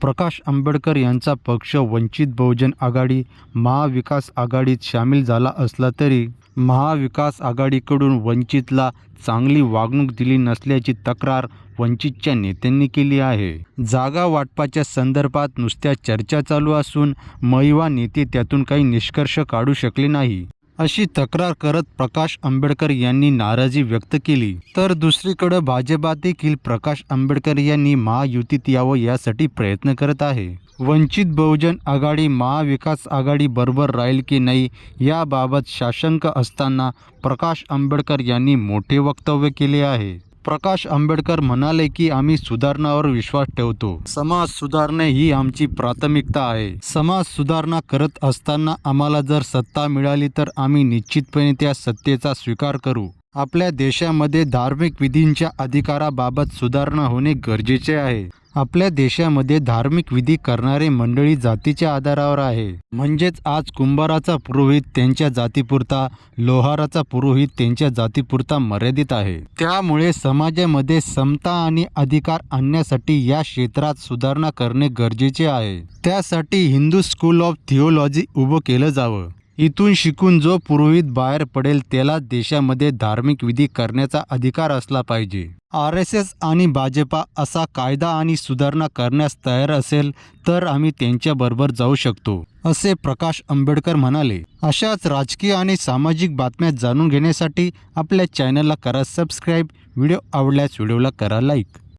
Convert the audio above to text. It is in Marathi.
प्रकाश आंबेडकर यांचा पक्ष वंचित बहुजन आघाडी महाविकास आघाडीत सामील झाला असला तरी महाविकास आघाडीकडून वंचितला चांगली वागणूक दिली नसल्याची तक्रार वंचितच्या नेत्यांनी केली आहे. जागा वाटपाच्या संदर्भात नुसत्या चर्चा चालू असून महिवा नेते त्यातून काही निष्कर्ष काढू शकले नाही. अशी तक्रार करत प्रकाश आंबेडकर यांनी नाराजी व्यक्त केली. तर दुसरीकडे भाजपा देखील प्रकाश आंबेडकर यांनी महायुतीत यावं यासाठी प्रयत्न करत आहे. वंचित बहुजन आघाडी महाविकास आघाडी बरोबर राहील की नाही याबाबत शाशंक असताना प्रकाश आंबेडकर यांनी मोठे वक्तव्य केले आहे. प्रकाश आंबेडकर म्हणाले की आम्ही सुधारणावर विश्वास ठेवतो. समाज सुधारणे ही आमची प्राथमिकता आहे. समाज सुधारणा करत असताना आम्हाला जर सत्ता मिळाली तर आम्ही निश्चितपणे त्या सत्तेचा स्वीकार करू. आपल्या देशामध्ये धार्मिक विधींच्या अधिकाराबाबत सुधारणा होणे गरजेचे आहे. आपल्या देशामध्ये धार्मिक विधी करणारे मंडळी जातीच्या आधारावर आहे. म्हणजेच आज कुंभाराचा पुरोहित त्यांच्या जातीपुरता लोहाराचा पुरोहित त्यांच्या जातीपुरता मर्यादित आहे. त्यामुळे समाजामध्ये समता आणि अधिकार आणण्यासाठी या क्षेत्रात सुधारणा करणे गरजेचे आहे. त्यासाठी हिंदू स्कूल ऑफ थिओलॉजी उभं केलं जावं. इथून शिकून जो पुरोहित बाहेर पडेल त्याला देशामध्ये धार्मिक विधी करण्याचा अधिकार असला पाहिजे. आर एस एस आणि भाजपा असा कायदा आणि सुधारणा करण्यास तयार असेल तर आम्ही त्यांच्याबरोबर जाऊ शकतो असे प्रकाश आंबेडकर म्हणाले. अशाच राजकीय आणि सामाजिक बातम्या जाणून घेण्यासाठी आपल्या चॅनलला करा सबस्क्राईब. व्हिडिओ आवडल्यास व्हिडिओला करा लाईक.